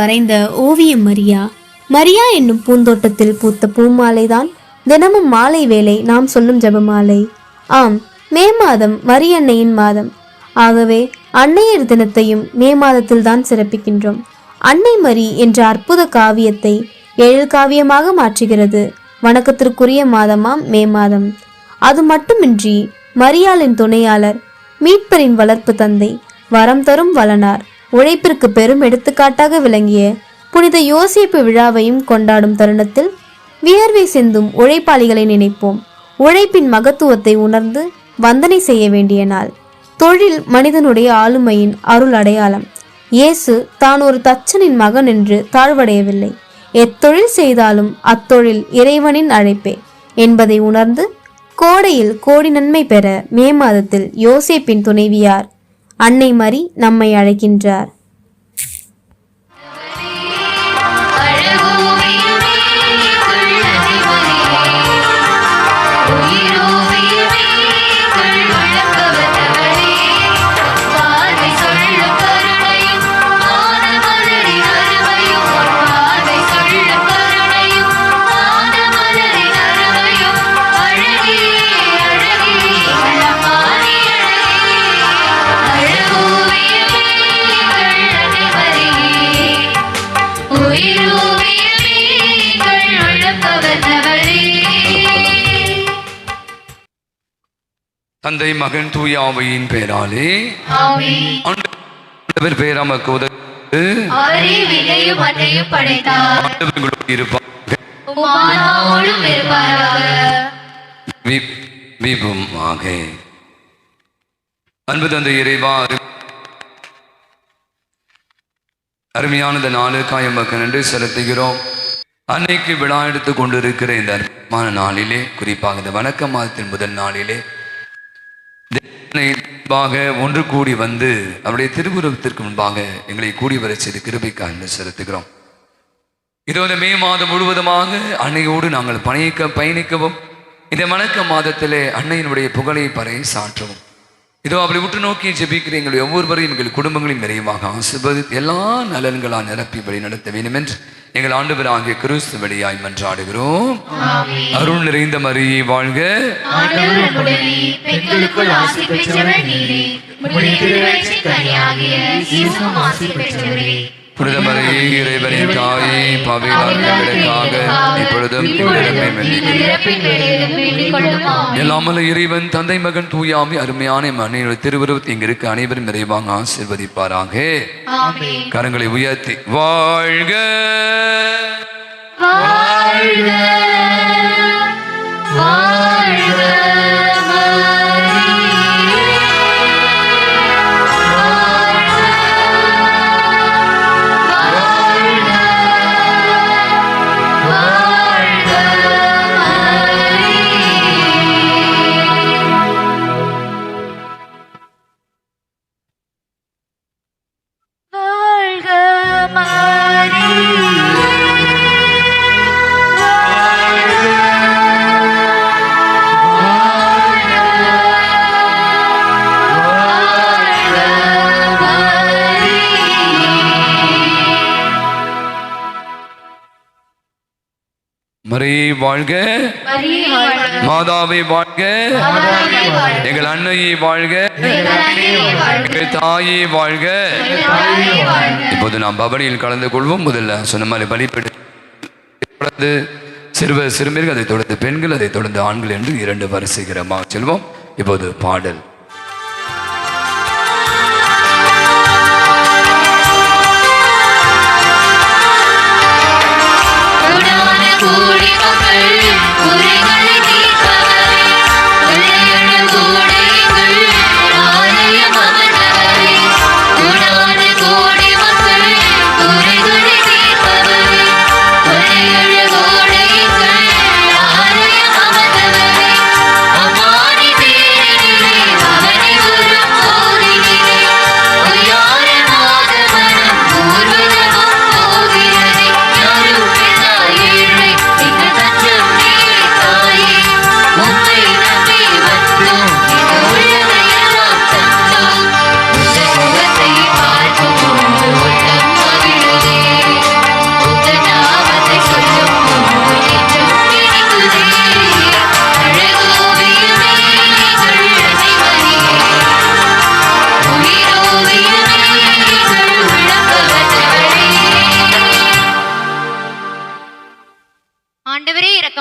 வரைந்த ஓவியம் மரியா. மரியா என்னும் பூந்தோட்டத்தில் பூத்த பூமாலைதான் தினமும் மாலை வேலை நாம் சொல்லும் ஜபமாலை. ஆம் மே மாதம் மரியன்னையின் மாதம். ஆகவே அன்னையர் தினத்தையும் மே மாதத்தில் தான் சிறப்பிக்கின்றோம். அன்னை மரி என்ற அற்புத காவியத்தை எழில் காவியமாக மாற்றுகிறது. வணக்கத்திற்குரிய மாதமாம் மே மாதம். அது மட்டுமின்றி மரியாளின் துணையாளர் மீட்பரின் வளர்ப்பு தந்தை வரம் தரும் வளனார். உழைப்பிற்கு பெரும் எடுத்துக்காட்டாக விளங்கிய புனித யோசிப்பு விழாவையும் கொண்டாடும் தருணத்தில் வியர்வை சிந்தும் உழைப்பாளிகளை நினைப்போம். உழைப்பின் மகத்துவத்தை உணர்ந்து வந்தனை செய்ய வேண்டிய நாள். தொழில் மனிதனுடைய ஆளுமையின் அருள் அடையாளம். இயேசு தான் ஒரு தச்சனின் மகன் என்று தாழ்வடையவில்லை. எத்தொழில் செய்தாலும் அத்தொழில் இறைவனின் அழைப்பே என்பதை உணர்ந்து கோடையில் கோடி நன்மை பெற மே மாதத்தில் யோசேப்பின் துணைவியார் அன்னை மரி நம்மை அழைக்கின்றார். தந்தை மகன் தூய ஆவியின் பெயராலே. ஆண்டவர் பெயர் நமக்கு உதவு. வீபமாக. அன்பு தந்தை இறைவா அரு- அருமையான இந்த நாளுக்காய் எமக்கு நன்றி செலுத்துகிறோம். அன்னைக்கு விழா எடுத்து கொண்டிருக்கிற இந்த அற்புதமான நாளிலே குறிப்பாக இந்த வணக்க மாதத்தின் முதல் நாளிலே ஒன்று கூடி வந்து அவருடைய திருவுருவத்திற்கு முன்பாக எங்களை கூடி வர செய்து கிருபைக்காக நன்றி செலுத்துகிறோம். இதோட மே மாதம் முழுவதுமாக அன்னையோடு நாங்கள் பயணிக்க பயணிக்கவும் இந்த வணக்க மாதத்திலே அன்னையினுடைய புகழை பறை சாற்றவும். இதோ அவளை உற்று நோக்கி ஜெபிக்கிற எங்களுடைய ஒவ்வொருவரையும் எங்கள் குடும்பங்களையும் நிறைவாக ஆசிர்வதி எல்லா நலன்களால் நிரப்பி வழி நடத்த வேண்டும் என்று எங்கள் ஆண்டவர் ஆகிய கிறிஸ்து வழியாய் மன்றாடுகிறோம். அருள் நிறைந்த மரியை வாழ்க. பெண்களுக்குள் ஆசி பெற்றவர் நீரே உடைய திருவயிற்றின் கனியாகிய இயேசுவும் ஆசி பெற்றவரே புனித மரியே இறைவனின் தாயே பாவையாளர்களுக்காக இப்பொழுதும் எல்லாமல்ல இறைவன் தந்தை மகன் தூயாமி அருமையான மண்ணையுடைய திருவுருவத்தை இங்கு இருக்க அனைவரும் நிறைவாக ஆசிர்வதிப்பாராக. கரங்களை உயர்த்தி வாழ்க வாழ்க வாழ்க மரியை வாழ்க. மாதாவை வாழ்க. எங்கள் அன்னையை வாழ்க. எங்கள் தாயை வாழ்க. இப்போது நாம் பவனியில் கலந்து கொள்வோம். முதல்ல சொன்ன மாதிரி பலிப்பெடு தொடர்ந்து சிறுவர் சிறுமியர்கள் அதைத் தொடர்ந்து பெண்கள் அதைத் தொடர்ந்து ஆண்கள் என்று இரண்டு வரிசைகரமாக செல்வோம். இப்போது பாடல்.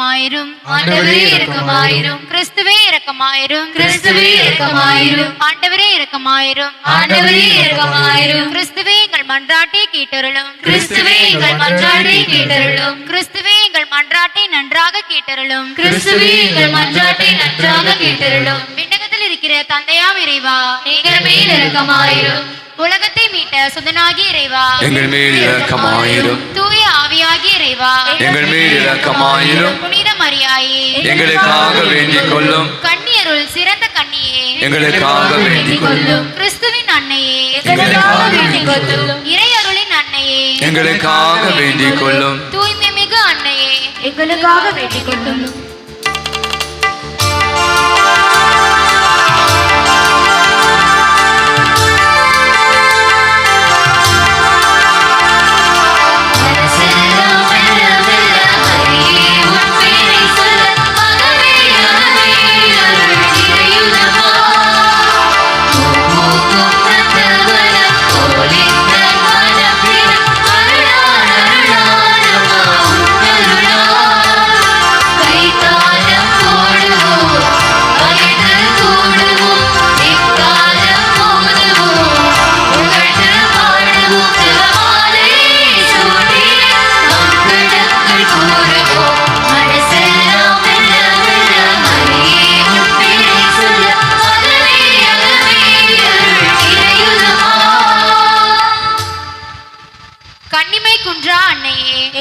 இரக்கமாயிரும் ஆண்டவரே இரக்கமாயிரும். கிறிஸ்துவே இரக்கமாயிரும் கிறிஸ்துவே இரக்கமாயிரும். ஆண்டவரே இரக்கமாயிரும் ஆண்டவரே இரக்கமாயிரும். கிறிஸ்துவே எங்கள் மன்றாட்டை கேட்டருளும் கிறிஸ்துவே எங்கள் மன்றாட்டை கேட்டருளும். கிறிஸ்துவே எங்கள் மன்றாட்டை நன்றாக கேட்டருளும் கிறிஸ்துவே எங்கள் மன்றாட்டை நன்றாக கேட்டருளும். விண்ணகத்தில் இருக்கிற தந்தையாம் இறைவா எங்கள் மேல் இரக்கமாயிரும். உலகத்தை மீட்ட சுதனாகி இறைவா எங்கள் மேல் இரக்கமாயிரும். தூய ஆவியாகி இறைவா எங்கள் மேல் இரக்கமாயிரும். புனித மரியாயே எங்களுக்காக வேண்டிக் கொள்ளும். கண்ணியருள் சிறந்த கண்ணியே. எங்களுக்காக வேண்டிக் கொள்ளும். கிறிஸ்துவின் அன்னையே. எங்களுக்காக வேண்டிக் கொள்ளும். இறையருளின் அன்னையே. எங்களுக்காக வேண்டிக் கொள்ளும். தூய்மை மிகு அன்னையே. எங்களுக்காக வேண்டிக் கொள்ளும்.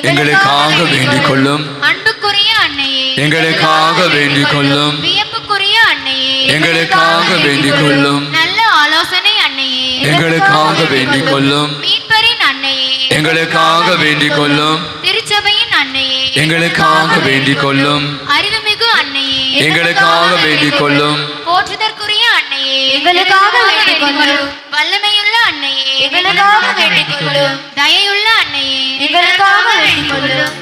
எங்களுக்காக வேண்டிக் கொள்ளும் அன்புக்குரிய அன்னையே. எங்களுக்காக வேண்டிக் கொள்ளும் வியப்புக்குரிய அன்னையே. எங்களுக்காக வேண்டிக் கொள்ளும் நல்ல ஆலோசனை அன்னையே. எங்களுக்காக வேண்டிக் கொள்ளும் மீட்பரின் அன்னையே. எங்களுக்காக வேண்டிக் கொள்ளும் திருச்சபையின் அன்னையே. எங்களுக்காக வேண்டிக் கொள்ளும் அறிவுமிகு அன்னையே. எங்களுக்காக வேண்டிக் கொள்ளும் எங்களுக்காக வேண்டிக் கொள்ளும். வல்லமையுள்ள அன்னையே எங்களுக்காக வேண்டிக் கொள்ளும். தயையுள்ள அன்னையே எங்களுக்காக வேண்டிக் கொள்ளும்.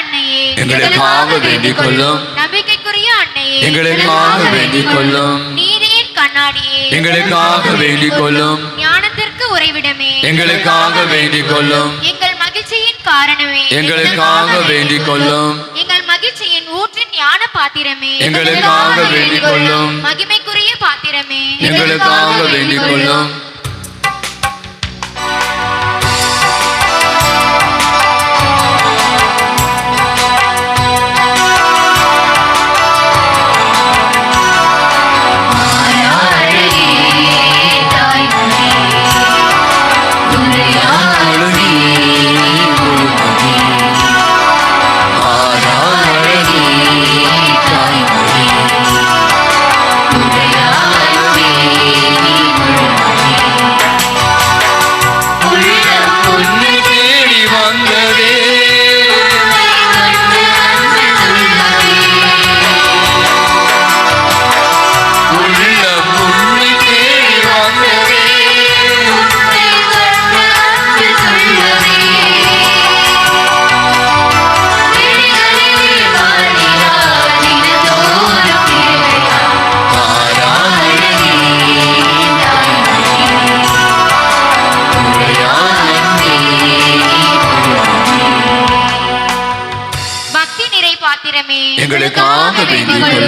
அன்னையே. எங்களுக்காக வேண்டிக் கொள்ளும் நம்பிக்கைக்குரிய அன்னையே. எங்களுக்காக வேண்டிக் கொள்ளும் நீதியின் கண்ணாடியே. எங்களுக்காக வேண்டிக் கொள்ளும் ஞானத்திற்கு உறைவிடமே. எங்களுக்காக வேண்டிக் கொள்ளும் எங்கள் மகிழ்ச்சியின் காரணமே. எங்களுக்காக வேண்டிக் கொள்ளும் எங்கள் மகிழ்ச்சியின் ஊற்றின் ஞான பாத்திரமே. எங்களுக்காக வேண்டிக் கொள்ளும் மகிமைக்குரிய பாத்திரமே. எங்களுக்காக வேண்டிக் கொள்ளும்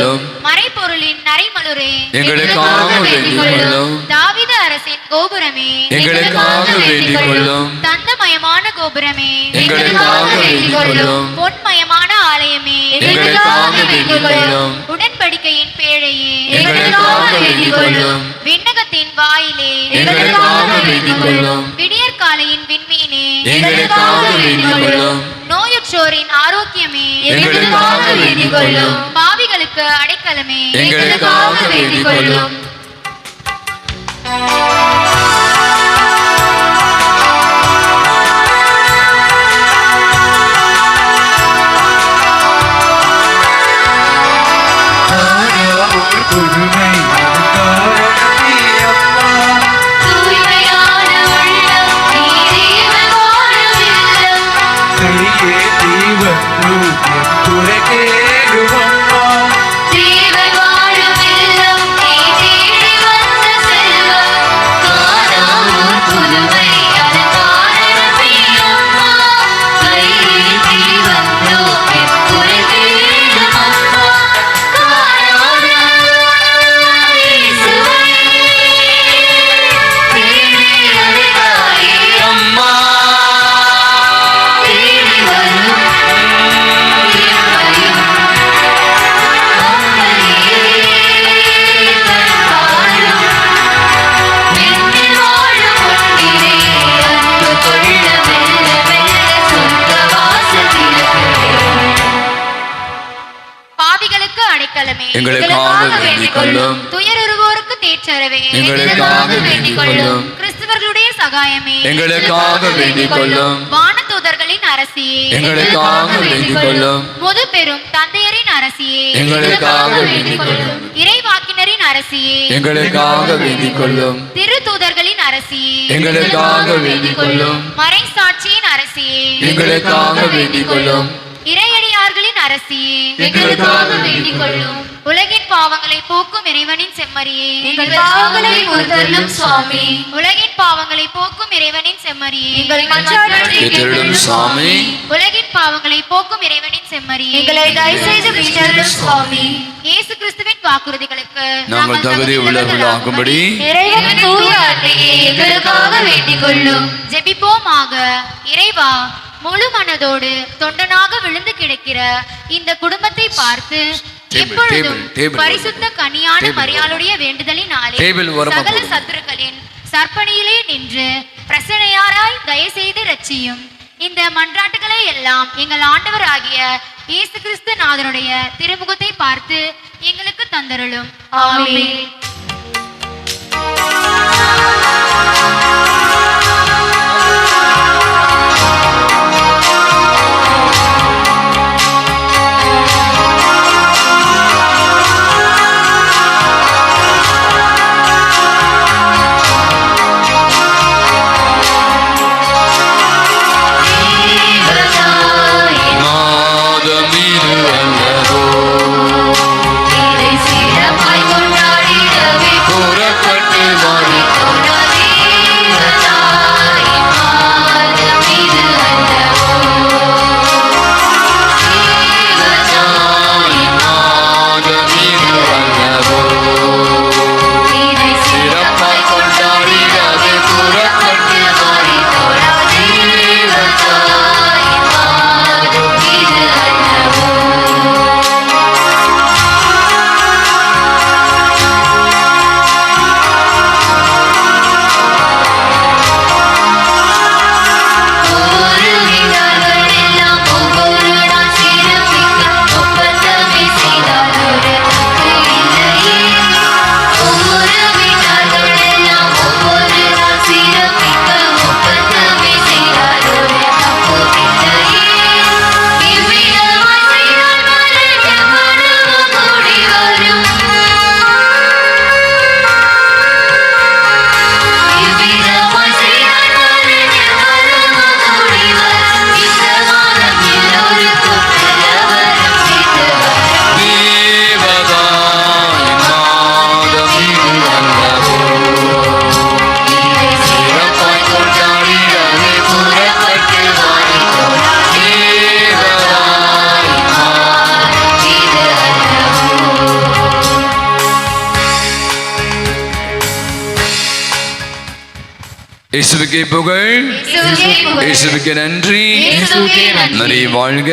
வேண்டிக் கொள்ளும் மறைபொருளின் நரைமலுரே. எங்களுக்காக வேண்டிக் கொள்ளும் தாவித அரசின் கோபுரமே. எங்களுக்காக வேண்டிக் கொள்ளும் தந்தமயமான கோபுரமே. எங்களுக்காக வேண்டிக் கொள்ளும் பொன்மயமான ஆலயமே. எங்களுக்காக வேண்டிக் கொள்ளும் உடன்படிக்கை உடன்படிக்கையின் பேழையே. எங்களுக்காக வேண்டிக் கொள்ளும் விண்ணகத்தின் வாயிலே. எங்களுக்காக வேண்டிக் கொள்ளும் விடியற்காலையின் விண்மீனே எங்களுக்காக நோயுற்றோரின் ஆரோக்கியமே எங்களுக்காக வேண்டிக் கொள்ளும் பாவிகளுக்கு அடைக்கலமே எங்களுக்காக வேண்டிக் கொள்ளும் எங்களுக்காக வேண்டிக் கொள்ளும். துயருவோருக்கு தேற்றரவே. எங்களுக்காக வேண்டிக் கொள்ளும். கிறிஸ்தவர்களுடைய சகாயமே. எங்களுக்காக வேண்டிக் கொள்ளும் வானதூதர்களின் அரசியே. எங்களுக்காக வேண்டிக் கொள்ளும் முது பெரும் தந்தையரின் அரசியே. எங்களுக்காக வேண்டிக் கொள்ளும் இறைவாக்கினரின் அரசியே. எங்களுக்காக வேண்டிக் கொள்ளும் திருத்தூதர்களின் அரசியே. எங்களுக்காக வேண்டிக் கொள்ளும் மறைசாட்சியின் அரசியே. எங்களுக்காக வேண்டிக் கொள்ளும் இறையடியார்களின் அரசியே. எங்களுக்காக வேண்டிக் கொள்ளும் உலகின் பாவங்களை போக்கும் இறைவனின் செம்மறியே. எங்கள் பாவங்களை பொறுத்தருளும் சுவாமி. உலகின் பாவங்களை போக்கும் இறைவனின் செம்மறியே. எங்கள் சாமி உலகின் பாவங்களை போக்கும் இறைவனின் செம்மறியே. எங்களை தயவுசெய்து மீட்டருளும் சுவாமி. இயேசு கிறிஸ்துவின் வாக்குறுதிகளுக்கு நாங்கள் தகுதி உள்ளவர்களாகும்படி இறைவன் தூய ஆண்மையே எங்களுக்காக வேண்டிக் கொள்ளும் ஜெபிப்போமாக. இறைவா முழு மனதோடு தொண்டனாக விழுந்து கிடக்கிற இந்த குடும்பத்தை பார்த்து எப்பொழுதும். பரிசுத்த கனியான. மரியாளுடைய வேண்டுதலினாலே சகல. சத்துருக்களின் சற்பணியிலே நின்று பிரசனையாராய் தயவுசெய்து ரட்சியும் இந்த மன்றாட்டுகளை எல்லாம் எங்கள் ஆண்டவராகிய இயேசு கிறிஸ்து நாதனுடைய திருமுகத்தை பார்த்து எங்களுக்கு தந்தருளும் ஆமென் இயேசுவுக்கே புகழ் இயேசுவுக்கு நன்றி நன்றி. வாழ்க.